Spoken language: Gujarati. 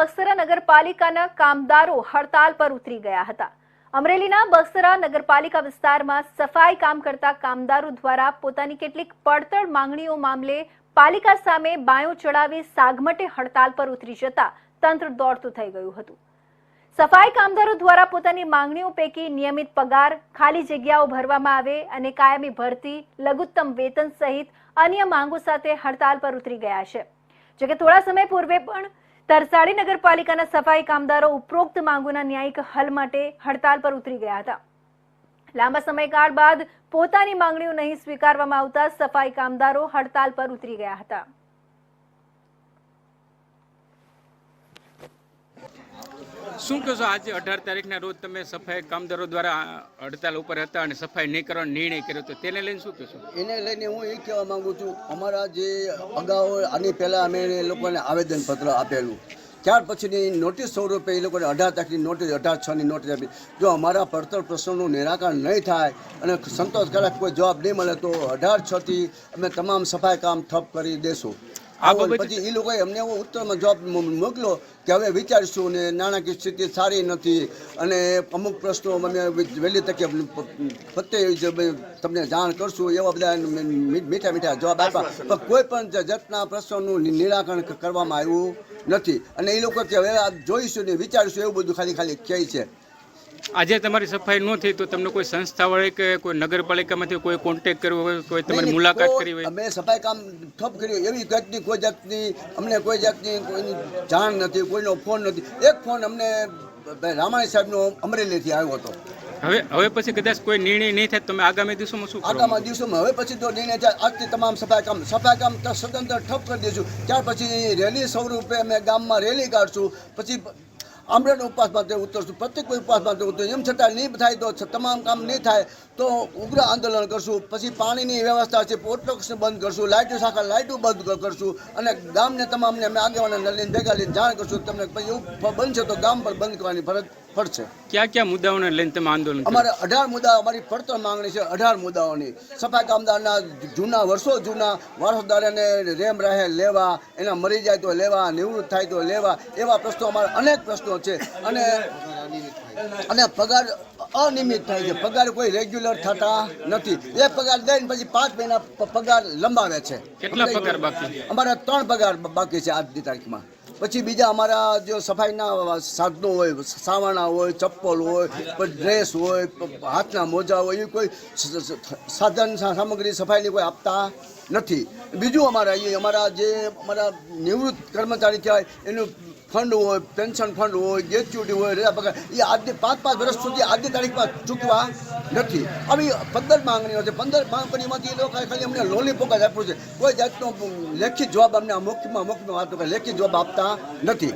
બગસરા નગરપાલિકાના કામદારો હડતાલ પર ઉતરી ગયા હતા. અમરેલીના બક્સરા નગરપાલિકા વિસ્તારમાં સફાઈ કામ કરતા કામદારો દ્વારા પોતાની કેટલીક પડતર માંગણીઓ મામલે પાલિકા સામે બાયો ચડાવી સાગમટે હડતાલ પર ઉતરી જતા તંત્ર દોડતું થઈ ગયું હતું. સફાઈ કામદારો દ્વારા પોતાની માંગણીઓ પૈકી નિયમિત પગાર, ખાલી જગ્યાઓ ભરવામાં આવે અને કાયમી ભરતી, લઘુત્તમ વેતન સહિત અન્ય માંગો સાથે હડતાલ પર ઉતરી ગયા છે. જોકે થોડા સમય પૂર્વે પણ તરસાડી નગરપાલિકાના સફાઈ કામદારો ઉપરોક્ત માંગોના ન્યાયિક હલ માટે હડતાલ પર ઉતરી ગયા હતા. લાંબા સમયકાળ બાદ પોતાની માંગણીઓ નહીં સ્વીકારવામાં આવતા સફાઈ કામદારો હડતાલ પર ઉતરી ગયા હતા. શું કહેશો? આજે અઢાર તારીખના રોજ તમે સફાઈ કામદારો દ્વારા હડતાલ ઉપર હતા અને સફાઈ નહીં કરવાનો નિર્ણય કર્યો તો તેને લઈને શું કહેશો? એને લઈને હું એ કહેવા માગું છું, અમારા જે અગાઉ આની પહેલાં અમે એ લોકોને આવેદનપત્ર આપેલું. ત્યાર પછીની નોટિસ સ્વરૂપે એ લોકોને અઢાર તારીખની નોટિસ, અઢાર છની નોટિસ આપી. જો અમારા પડતર પ્રશ્નોનું નિરાકરણ નહીં થાય અને સંતોષકારક કોઈ જવાબ નહીં મળે તો અઢાર છથી અમે તમામ સફાઈ કામ ઠપ કરી દેશું. પછી એ લોકોએ અમને એવો ઉત્તરમાં જવાબ મોકલો કે હવે વિચારીશું ને નાણાકીય સ્થિતિ સારી નથી અને અમુક પ્રશ્નો અમે વહેલી તકે ફતે તમને જાણ કરશું એવા બધા મીઠા મીઠા જવાબ આપ્યા. પણ કોઈ પણ જતના જાતના પ્રશ્નોનું નિરાકરણ કરવામાં આવ્યું નથી. અને એ લોકો કે હવે જોઈશું ને વિચારીશું એવું બધું ખાલી ખાલી કહે છે. આજે તમારી સફાઈ ન થઈ તો તમને કોઈ સંસ્થા વડે કે કોઈ નગરપાલિકામાંથી કોઈ કોન્ટેક્ટ કર્યો હોય કોઈ તમારી મુલાકાત કરી હોય? અમે સફાઈ કામ ઠપ કર્યું એવી જાતની કોઈ જાતની અમને કોઈ જાતની કોઈની જાણ નથી કોઈનો ફોન નથી. એક ફોન અમને રામાણી સાહેબનો અમરેલીથી આવ્યો હતો. હવે હવે પછી કદાચ કોઈ નિર્ણય નહીં થાય તમે આગામી દિવસોમાં શું આગામી દિવસોમાં હવે પછી તો નિર્ણય થાય આજથી તમામ સફાઈ કામ સફાઈ કામ સ્વતંત્ર ઠપ કરી દઈશું. ત્યાર પછી રેલી સ્વરૂપે અમે ગામમાં રેલી કાઢશું. પછી આમરણ ઉપવાસ માટે ઉતરશું. પ્રત્યેક કોઈ ઉપવાસ માટે ઉતરશું. એમ છતાં નહીં થાય તો તમામ કામ નહીં થાય તો ઉગ્ર આંદોલન કરશું. પછી પાણીની વ્યવસ્થા છે પોર્ટોક્સ બંધ કરશું, લાઇટો શાખા લાઇટો બંધ કરશું અને ગામને, તમામને અમે આગેવાના લઈને ભેગા લઈને જાણ કરશું. તમને પછી એવું બનશે તો ગામ પર બંધ કરવાની ફરજ પડશે કયા કયા મુદ્દાઓને લઈને તમે આંદોલન અમારે અઢાર મુદ્દા અમારી પડતર માંગણી છે અઢાર મુદ્દાઓની. સફાઈ કામદારના જૂના વર્ષો જૂના વારસદારોને રેમ રહે લેવા એના મરી જાય તો લેવા નિવૃત્ત થાય તો લેવા એવા પ્રશ્નો અમારા અનેક પ્રશ્નો છે. અને અને પગાર અનિયમિત થાય છે. પગાર કોઈ રેગ્યુલર થતા નથી. એ પગાર દઈને પછી પાંચ મહિના પગાર લંબાવે છે. કેટલા પગાર બાકી અમારા ત્રણ પગાર બાકી છે આજની તારીખમાં. પછી બીજા અમારા જો સફાઈના સાધનો હોય, સાવાણા હોય, ચપ્પલ હોય ડ્રેસ હોય, હાથના મોજા હોય, એ કોઈ સાધન સામગ્રી સફાઈની કોઈ આપતા નથી. બીજું અમારા અહીં અમારા જે અમારા નિવૃત્ત કર્મચારી કહેવાય, એનું ફંડ હોય, પેન્શન ફંડ હોય ગ્રેચ્યુટી હોય રજા પગાર, એ આજની પાંચ પાંચ વર્ષ સુધી આજની તારીખમાં ચૂકવા નથી. આવી પંદર માંગણીઓ છે. પંદર માંગણીમાંથી એ લોકો ખાલી અમને લોલીપોક જ આપ્યું છે. કોઈ જાતનો લેખિત જવાબ અમને મુખ્યમાં મૌખિકમાં વાતો લેખિત જવાબ આપતા નથી.